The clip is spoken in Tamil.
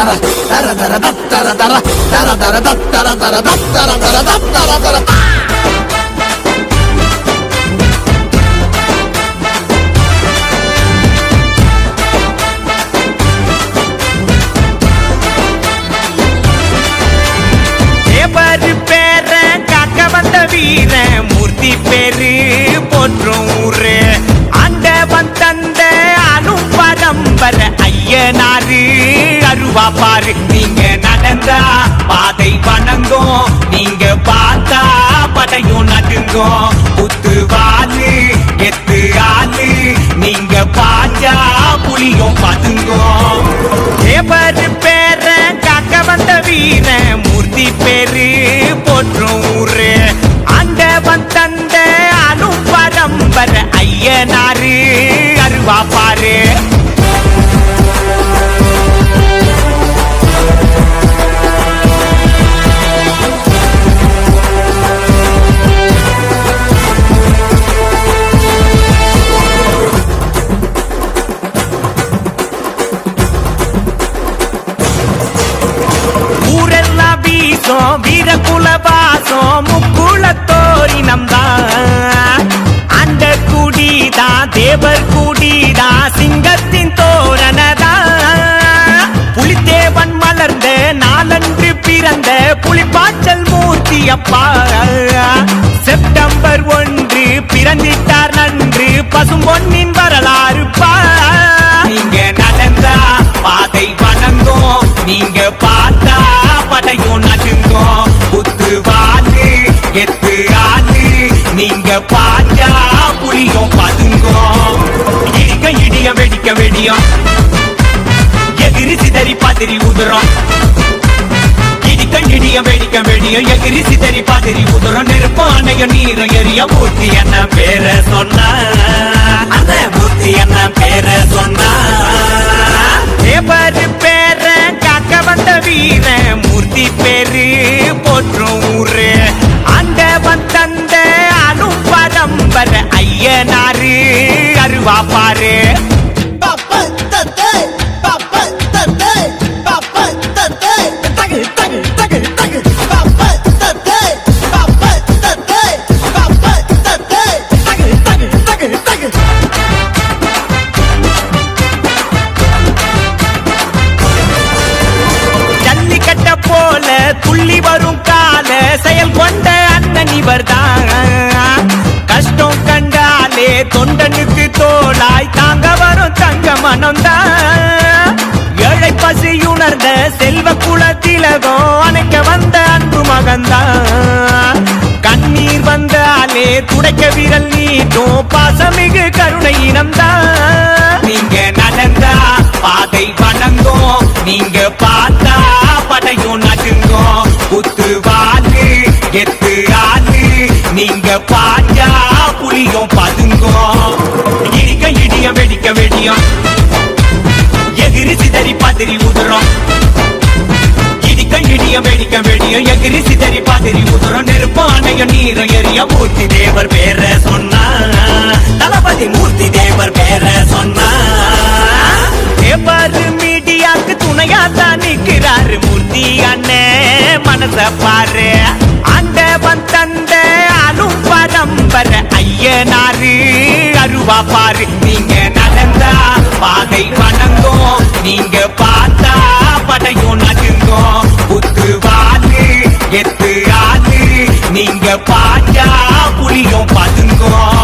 தர தர தர தர தர தர தர தர தர தர தர தர தர இருக்கும் நடுங்கும் புத்து வாலு எத்து ஆளு. நீங்க பாஞ்சா புளியும் பதுங்கும் வீரகுல வாசம் முக்குளத்தோரினம் தான் அந்த குடிதான் தேவர் குடிதான் சிங்கத்தின் தோரணதான் புலித்தேவன் மலர்ந்த நாளன்று பிறந்த புலிப்பாச்சல் மூர்த்தி அப்பா செப்டம்பர் ஒன்று பிறந்திட்டார் நன்று பசும் பொன்னின் வரலாறு பா. நீங்க நடந்தா பாதை வணங்கும். நீங்க வெடிக்க வெடியும் எதிரி சிதறி பாதிரி உதுரம் இடிக்க இடிய வெடிக்க வெடியும் எதிரி சிதறி பாதிரி உதுரம் நெருப்பு அணைய நீரும் எரிய மூர்த்தி என்ன பேர சொன்ன? அந்த மூர்த்தி என்ன பேர சொன்ன? தேவர் பேர காக்க வந்த வீர மூர்த்தி பேரு. தங்க ஏழை பசி உணர்ந்த செல்வ குலத்திலகம் அணைக்க வந்த அன்பு மகன்தான். கண்ணீர் வந்தாலே துடைக்க விரல் நீட்டும். பாசமிகு கருணை இனம்தான். நீங்க நடந்தா பாதை வணங்கும். நீங்க பார்த்தா படையும் நடுங்கும் புத்து வாலு எத்து ஆளு. நீங்க பாஞ்சா புளியும் பதுங்கும். இடிக்க இடிய வெடிக்க வெடியும். எதிரி சிதறி பாதிரி உதுறோம். இடிக்க இடிய வெடிக்க வெடிய எகிரி சிதறி பாதிரி உதுறோம். நெருப்பு அணைய நீரும் எரிய மூர்த்தி தேவர் பேர சொன்னா. தளபதி மூர்த்தி தேவர் பேர சொன்னா. தேவர் மீடியாக்கு துணையா தான் நிக்கிறாரு மூர்த்தி அண்ணே. மனச பாரு. ஆண்டவன் தந்த அணு பரம்பர ஐயனாரு அருவா பாரு. நீங்க பாட்டா புளியும் பதுங்கும்.